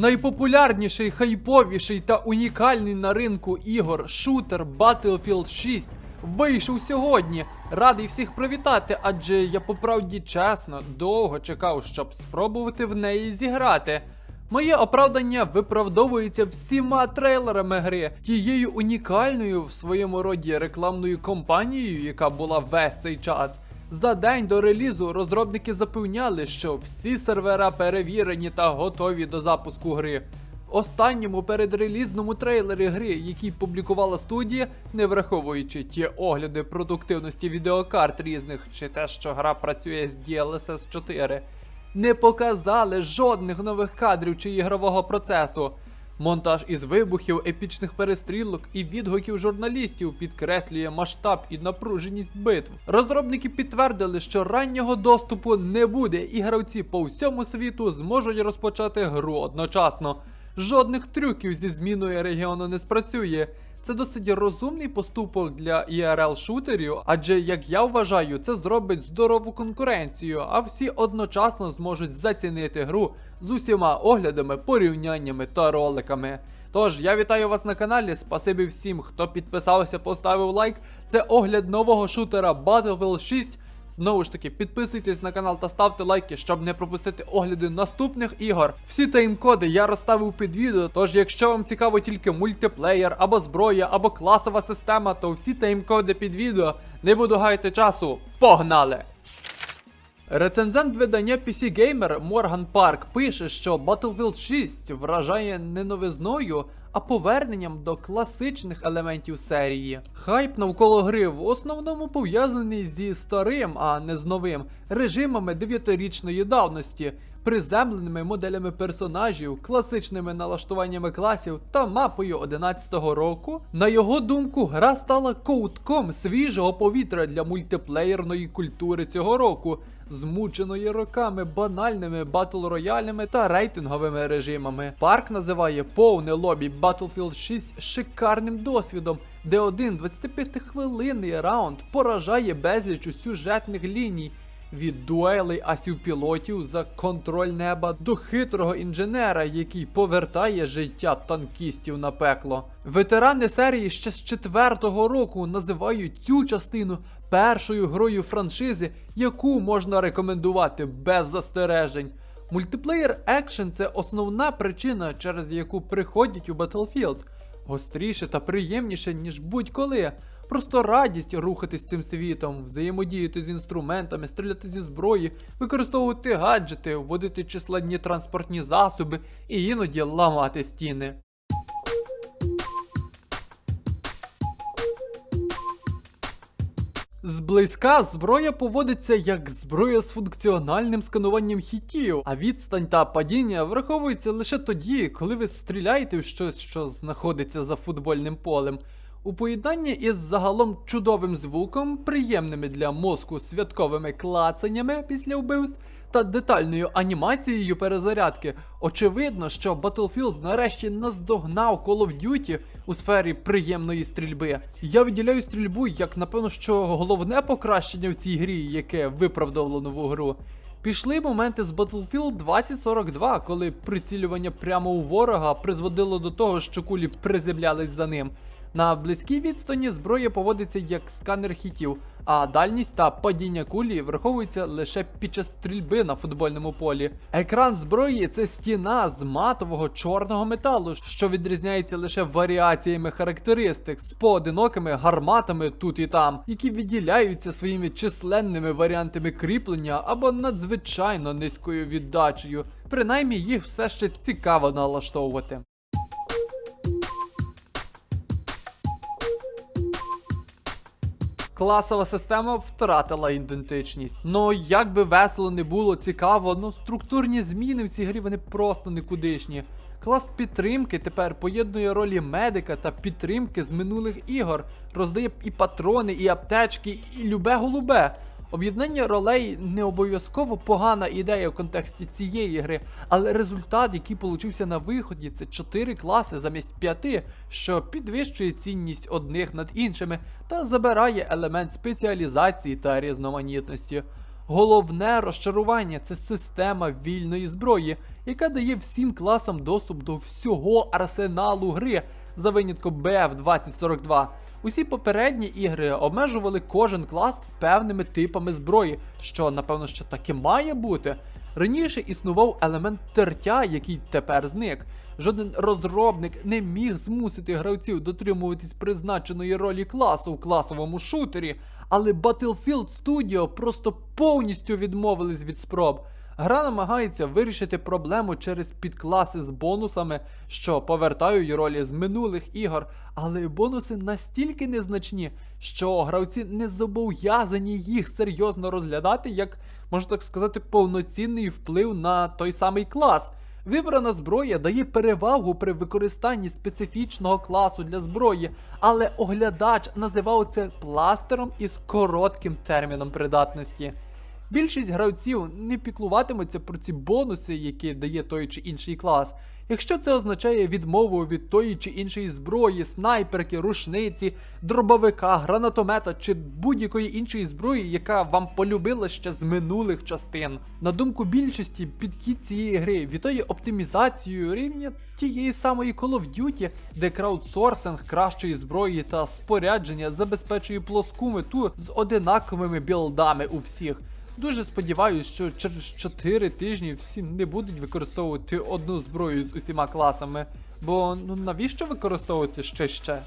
Найпопулярніший, хайповіший та унікальний на ринку ігор шутер Battlefield 6 вийшов сьогодні. Радий всіх привітати, адже я по правді чесно довго чекав, щоб спробувати в неї зіграти. Моє оправдання виправдовується всіма трейлерами гри, тією унікальною в своєму роді рекламною кампанією, яка була весь цей час. За день до релізу розробники запевняли, що всі сервера перевірені та готові до запуску гри. В останньому передрелізному трейлері гри, який публікувала студія, не враховуючи ті огляди продуктивності відеокарт різних, чи те, що гра працює з DLSS 4, не показали жодних нових кадрів чи ігрового процесу. Монтаж із вибухів, епічних перестрілок і відгуків журналістів підкреслює масштаб і напруженість битв. Розробники підтвердили, що раннього доступу не буде, і гравці по всьому світу зможуть розпочати гру одночасно. Жодних трюків зі зміною регіону не спрацює. Це досить розумний поступок для IRL шутерів, адже як я вважаю, це зробить здорову конкуренцію, а всі одночасно зможуть зацінити гру з усіма оглядами, порівняннями та роликами. Тож я вітаю вас на каналі. Спасибі всім, хто підписався, поставив лайк. Це огляд нового шутера Battlefield 6. Знову ж таки, підписуйтесь на канал та ставте лайки, щоб не пропустити огляди наступних ігор. Всі тайм-коди я розставив під відео. Тож, якщо вам цікаво тільки мультиплеєр або зброя, або класова система, то всі тайм-коди під відео. Не буду гаяти часу. Погнали! Рецензент видання PC Gamer Морган Парк пише, що Battlefield 6 вражає не новизною, а поверненням до класичних елементів серії. Хайп навколо гри в основному пов'язаний зі старим, а не з новим, режимами 9-річної давності, приземленими моделями персонажів, класичними налаштуваннями класів та мапою 11-го року. На його думку, гра стала ковтком свіжого повітря для мультиплеєрної культури цього року, змученої роками банальними батл роялями та рейтинговими режимами. Парк називає повне лобі Battlefield 6 шикарним досвідом, де один 25-хвилинний раунд поражає безліч сюжетних ліній. Від дуелей асів-пілотів за контроль неба до хитрого інженера, який повертає життя танкістів на пекло. Ветерани серії ще з четвертого року називають цю частину першою грою франшизи, яку можна рекомендувати без застережень. Мультиплеєр екшен це основна причина, через яку приходять у Battlefield. Гостріше та приємніше, ніж будь-коли. Просто радість рухатись цим світом, взаємодіяти з інструментами, стріляти зі зброї, використовувати гаджети, вводити численні транспортні засоби і іноді ламати стіни. Зблизька зброя поводиться як зброя з функціональним скануванням хітів, а відстань та падіння враховуються лише тоді, коли ви стріляєте в щось, що знаходиться за футбольним полем. У поєднанні із загалом чудовим звуком, приємними для мозку святковими клацаннями після вбивств та детальною анімацією перезарядки, очевидно, що Battlefield нарешті наздогнав Call of Duty у сфері приємної стрільби. Я виділяю стрільбу як, напевно, що головне покращення в цій грі, яке виправдало нову гру. Пішли моменти з Battlefield 2042, коли прицілювання прямо у ворога призводило до того, що кулі приземлялись за ним. На близькій відстані зброя поводиться як сканер хітів, а дальність та падіння кулі враховуються лише під час стрільби на футбольному полі. Екран зброї це стіна з матового чорного металу, що відрізняється лише варіаціями характеристик з поодинокими гарматами тут і там, які відділяються своїми численними варіантами кріплення або надзвичайно низькою віддачею. Принаймні їх все ще цікаво налаштовувати. Класова система втратила ідентичність. Ну як би весело не було цікаво, ну структурні зміни в цій грі вони просто никудишні. Клас підтримки тепер поєднує ролі медика та підтримки з минулих ігор, роздає і патрони, і аптечки, і любе голубе. Об'єднання ролей не обов'язково погана ідея в контексті цієї гри, але результат, який получився на виході, це 4 класи замість 5, що підвищує цінність одних над іншими та забирає елемент спеціалізації та різноманітності. Головне розчарування це система вільної зброї, яка дає всім класам доступ до всього арсеналу гри за винятком BF 2042. Усі попередні ігри обмежували кожен клас певними типами зброї, що напевно що таки має бути. Раніше існував елемент тертя, який тепер зник. Жоден розробник не міг змусити гравців дотримуватись призначеної ролі класу в класовому шутері, але Battlefield Studio просто повністю відмовились від спроб. Гра намагається вирішити проблему через підкласи з бонусами, що повертають ролі з минулих ігор, але бонуси настільки незначні, що гравці не зобов'язані їх серйозно розглядати, як можна так сказати, повноцінний вплив на той самий клас. Вибрана зброя дає перевагу при використанні специфічного класу для зброї, але оглядач називав це пластером із коротким терміном придатності. Більшість гравців не піклуватимуться про ці бонуси, які дає той чи інший клас. Якщо це означає відмову від тої чи іншої зброї, снайперки, рушниці, дробовика, гранатомета чи будь-якої іншої зброї, яка вам полюбила ще з минулих частин. На думку більшості, підхід цієї гри вітає оптимізацією рівня тієї самої Call of Duty, де краудсорсинг кращої зброї та спорядження забезпечує плоску мету з одинаковими білдами у всіх. Дуже сподіваюсь, що через 4 тижні всі не будуть використовувати одну зброю з усіма класами. Бо ну навіщо використовувати ще ще?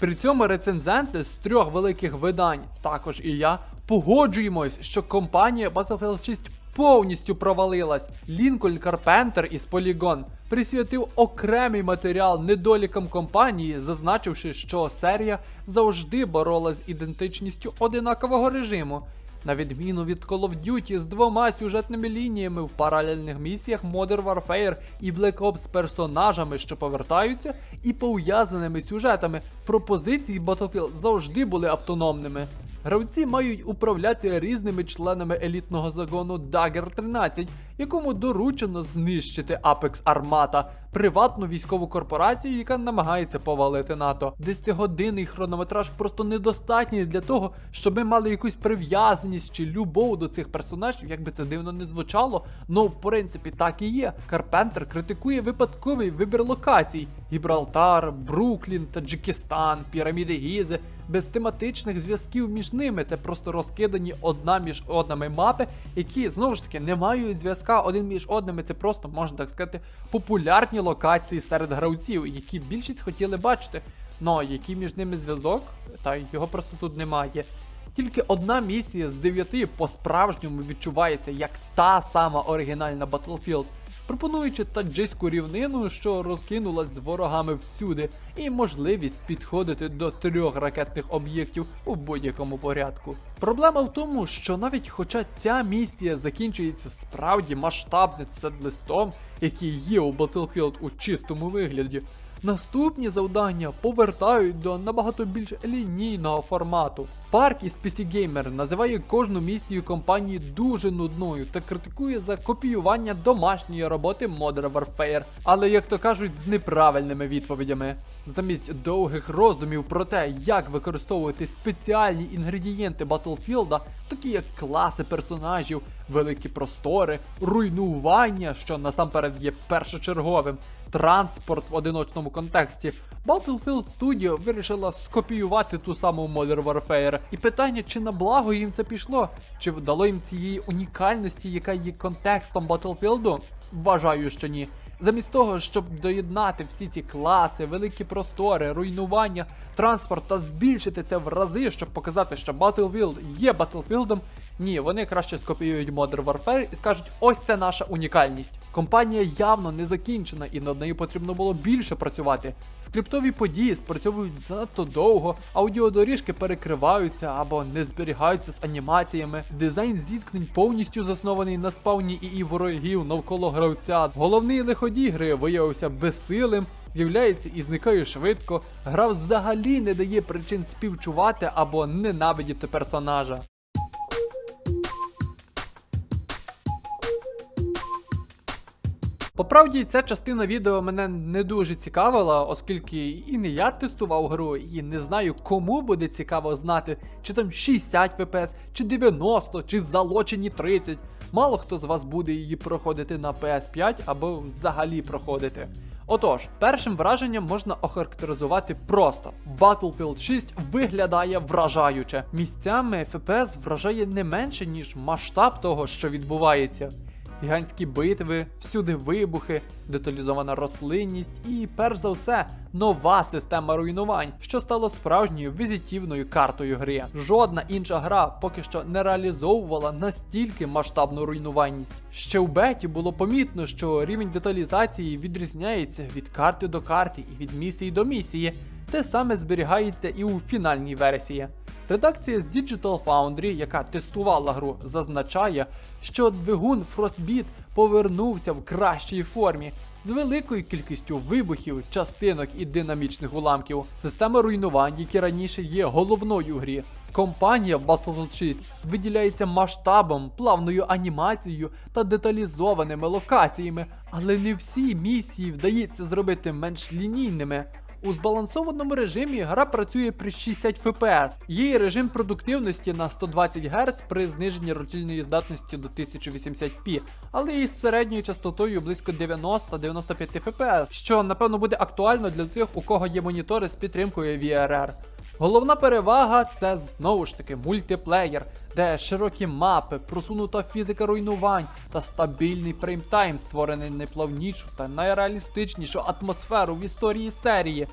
При цьому рецензенти з трьох великих видань, також і я, погоджуємось, що компанія Battlefield 6 повністю провалилась. Лінкольн Карпентер із Polygon присвятив окремий матеріал недолікам компанії, зазначивши, що серія завжди боролась з ідентичністю одинакового режиму. На відміну від Call of Duty з двома сюжетними лініями в паралельних місіях Modern Warfare і Black Ops персонажами, що повертаються, і пов'язаними сюжетами, пропозиції Battlefield завжди були автономними. Гравці мають управляти різними членами елітного загону Dagger 13, якому доручено знищити Apex Armata, приватну військову корпорацію, яка намагається повалити НАТО. Десятигодинний хронометраж просто недостатній для того, щоб ми мали якусь прив'язаність чи любов до цих персонажів, як би це дивно не звучало. Ну, в принципі, так і є. Карпентер критикує випадковий вибір локацій: Гібралтар, Бруклін, Таджикистан, піраміди Гізи. Без тематичних зв'язків між ними це просто розкидані одна між одними мапи, які знову ж таки не мають зв'язка один між одними. Це просто можна так сказати популярні локації серед гравців, які більшість хотіли бачити. Но який між ними зв'язок, та його просто тут немає. Тільки одна місія з дев'яти по-справжньому відчувається як та сама оригінальна Battlefield, пропонуючи таджиську рівнину, що розкинулась з ворогами всюди, і можливість підходити до трьох ракетних об'єктів у будь-якому порядку. Проблема в тому, що навіть хоча ця місія закінчується справді масштабним сет-листом, який є у Battlefield у чистому вигляді, Наступні завдання повертають до набагато більш лінійного формату. Парк із PC Gamer називає кожну місію компанії дуже нудною та критикує за копіювання домашньої роботи Modern Warfare, але як то кажуть, з неправильними відповідями. Замість довгих роздумів про те, як використовувати спеціальні інгредієнти Battlefield, такі як класи персонажів, великі простори, руйнування, що насамперед є першочерговим, транспорт в одиночному контексті. Battlefield Studio вирішила скопіювати ту саму Modern Warfare. І питання, чи на благо їм це пішло, чи вдало їм цієї унікальності, яка є контекстом Battlefield? Вважаю, що ні. Замість того, щоб доєднати всі ці класи, великі простори, руйнування, транспорт та збільшити це в рази, щоб показати, що Battlefield є Battlefieldом, ні, вони краще скопіюють Modern Warfare і скажуть, ось це наша унікальність. Компанія явно не закінчена і над нею потрібно було більше працювати. Скриптові події спрацьовують занадто довго, аудіодоріжки перекриваються або не зберігаються з анімаціями. Дизайн зіткнень повністю заснований на спавні і ворогів навколо гравця. Головний гри виявився безсилим. З'являється і зникає швидко. Гра взагалі не дає причин співчувати або ненавидіти персонажа. По правді, ця частина відео мене не дуже цікавила, оскільки і не я тестував гру, і не знаю, кому буде цікаво знати, чи там 60 FPS, чи 90, чи залочені 30. Мало хто з вас буде її проходити на PS5 або взагалі проходити. Отож, першим враженням можна охарактеризувати просто: Battlefield 6 виглядає вражаюче. Місцями FPS вражає не менше, ніж масштаб того, що відбувається. Гігантські битви, всюди вибухи, деталізована рослинність і, перш за все, нова система руйнувань, що стало справжньою візитівною картою гри. Жодна інша гра поки що не реалізовувала настільки масштабну руйнувальність. Ще в беті було помітно, що рівень деталізації відрізняється від карти до карти і від місії до місії. Те саме зберігається і у фінальній версії. Редакція з Digital Foundry, яка тестувала гру, зазначає, що двигун Frostbit повернувся в кращій формі з великою кількістю вибухів, частинок і динамічних уламків. Система руйнувань, які раніше є головною в грі. Компанія Battlefield 6 виділяється масштабом, плавною анімацією та деталізованими локаціями, але не всі місії вдається зробити менш лінійними. У збалансованому режимі гра працює при 60 FPS. Її режим продуктивності на 120 Гц при зниженні ротільної здатності до 1080p, але із середньою частотою близько 90-95 FPS, що напевно буде актуально для тих, у кого є монітори з підтримкою VRR. Головна перевага це знову ж таки мультиплеєр, де широкі мапи, просунута фізика руйнувань та стабільний фреймтайм, створений найплавнішу та найреалістичнішу атмосферу в історії серії.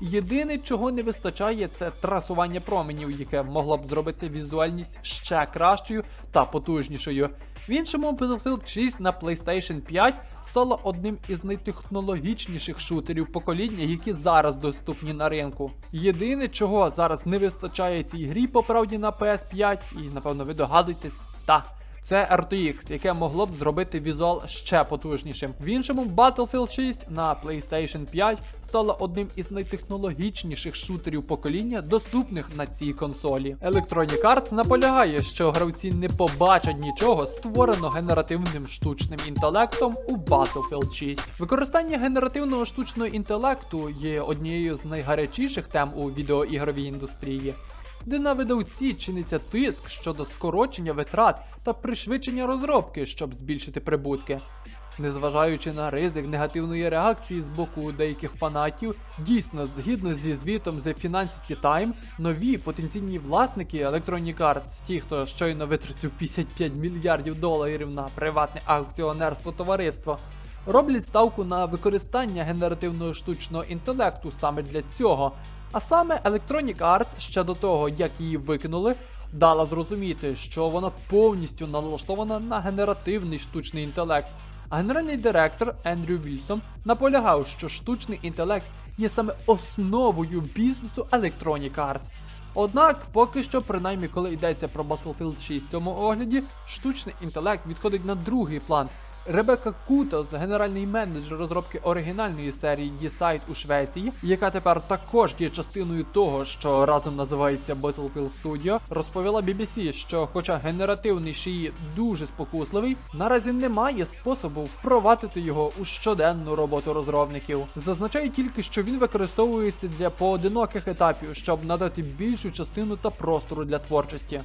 Єдине, чого не вистачає, це трасування променів, яке могло б зробити візуальність ще кращою та потужнішою. В іншому Battlefield 6 на PlayStation 5 стало одним із найтехнологічніших шутерів покоління, які зараз доступні на ринку. Єдине, чого зараз не вистачає цій грі по правді на PS5, і напевно ви догадуєтесь, та. Це RTX, яке могло б зробити візуал ще потужнішим. В іншому Battlefield 6 на PlayStation 5 стало одним із найтехнологічніших шутерів покоління, доступних на цій консолі. Electronic Arts наполягає, що гравці не побачать нічого створеного генеративним штучним інтелектом у Battlefield 6. Використання генеративного штучного інтелекту є однією з найгарячіших тем у відеоігровій індустрії де на видавці чиниться тиск щодо скорочення витрат та пришвидшення розробки, щоб збільшити прибутки. Незважаючи на ризик негативної реакції з боку деяких фанатів, дійсно, згідно зі звітом The Financity Time, нові потенційні власники Electronic Arts, ті, хто щойно витратив 55 мільярдів доларів на приватне акціонерство товариства, роблять ставку на використання генеративного штучного інтелекту саме для цього. А саме Electronic Arts ще до того, як її викинули, дала зрозуміти, що вона повністю налаштована на генеративний штучний інтелект. А генеральний директор Ендрю Вільсон наполягав, що штучний інтелект є саме основою бізнесу Electronic Arts. Однак, поки що, принаймні, коли йдеться про Battlefield 6 в цьому огляді, штучний інтелект відходить на другий план. Ребека Кутос, генеральний менеджер розробки оригінальної серії D-Side у Швеції, яка тепер також є частиною того, що разом називається Battlefield Studio, розповіла BBC, що, хоча генеративний шиї дуже спокусливий, наразі немає способу впровадити його у щоденну роботу розробників. Зазначає тільки, що він використовується для поодиноких етапів, щоб надати більшу частину та простору для творчості.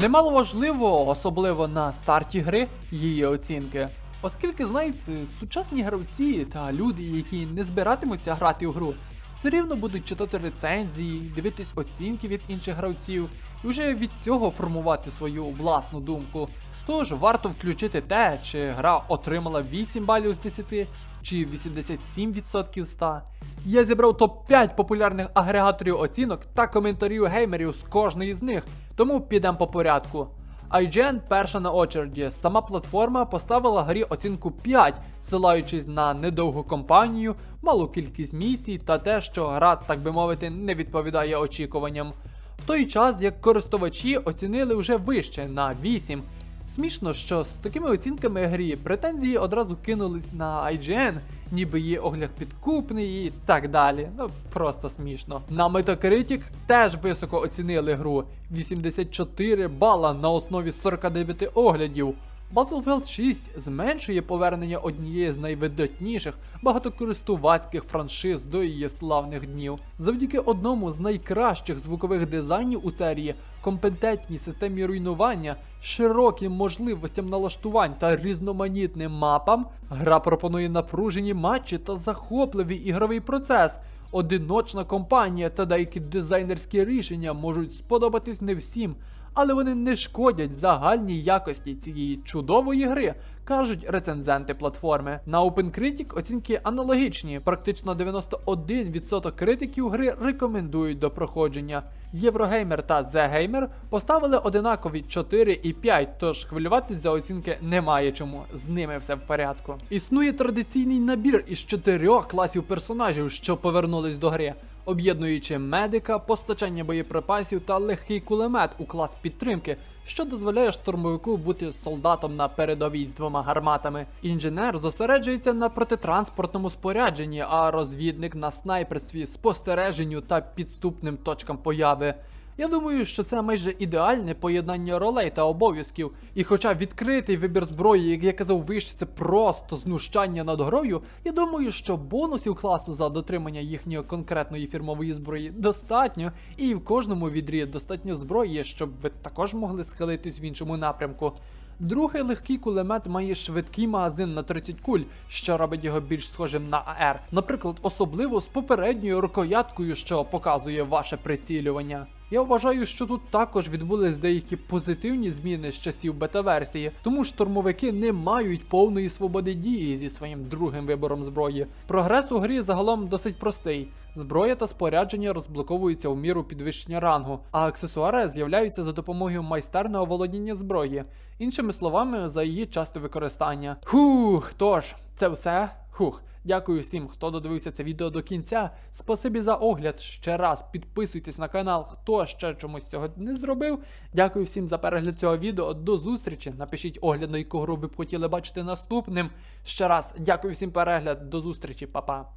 Немало важливо, особливо на старті гри, її оцінки. Оскільки, знаєте, сучасні гравці та люди, які не збиратимуться грати у гру, все рівно будуть читати рецензії, дивитись оцінки від інших гравців і вже від цього формувати свою власну думку. Тож варто включити те, чи гра отримала 8 балів з 10, чи 87% з 100. Я зібрав топ-5 популярних агрегаторів оцінок та коментарів геймерів з кожної з них, тому підемо по порядку. IGN перша на очереді. Сама платформа поставила грі оцінку 5, силаючись на недовгу кампанію, малу кількість місій та те, що гра, так би мовити, не відповідає очікуванням. В той час як користувачі оцінили вже вище на 8. Смішно, що з такими оцінками грі претензії одразу кинулись на IGN, ніби її огляд підкупний і так далі. Ну просто смішно. На Metacritic теж високо оцінили гру 84 бала на основі 49 оглядів. Battlefield 6 зменшує повернення однієї з найвидатніших багатокористувацьких франшиз до її славних днів. Завдяки одному з найкращих звукових дизайнів у серії, компетентній системі руйнування, широким можливостям налаштувань та різноманітним мапам, гра пропонує напружені матчі та захопливий ігровий процес. Одиночна компанія та деякі дизайнерські рішення можуть сподобатись не всім, але вони не шкодять загальній якості цієї чудової гри, кажуть рецензенти платформи. На OpenCritic оцінки аналогічні. Практично 91% критиків гри рекомендують до проходження. Єврогеймер та The поставили одинакові 4 і 5, тож хвилюватись за оцінки немає чому. З ними все в порядку. Існує традиційний набір із чотирьох класів персонажів, що повернулись до гри об'єднуючи медика, постачання боєприпасів та легкий кулемет у клас підтримки, що дозволяє штурмовику бути солдатом на передовій з двома гарматами. Інженер зосереджується на протитранспортному спорядженні, а розвідник на снайперстві, спостереженню та підступним точкам появи. Я думаю, що це майже ідеальне поєднання ролей та обов'язків. І хоча відкритий вибір зброї, як я казав вище, це просто знущання над грою, я думаю, що бонусів класу за дотримання їхньої конкретної фірмової зброї достатньо, і в кожному відрі достатньо зброї, щоб ви також могли схилитись в іншому напрямку. Другий легкий кулемет має швидкий магазин на 30 куль, що робить його більш схожим на АР. Наприклад, особливо з попередньою рукояткою, що показує ваше прицілювання. Я вважаю, що тут також відбулись деякі позитивні зміни з часів бета-версії, тому штурмовики не мають повної свободи дії зі своїм другим вибором зброї. Прогрес у грі загалом досить простий. Зброя та спорядження розблоковуються в міру підвищення рангу, а аксесуари з'являються за допомогою майстерного володіння зброї, іншими словами, за її часте використання. Хух, тож, це все. Хух. Дякую всім, хто додивився це відео до кінця. Спасибі за огляд. Ще раз підписуйтесь на канал, хто ще чомусь цього не зробив. Дякую всім за перегляд цього відео. До зустрічі. Напишіть огляд, на яку гру ви б хотіли бачити наступним. Ще раз дякую всім перегляд. До зустрічі, па-па.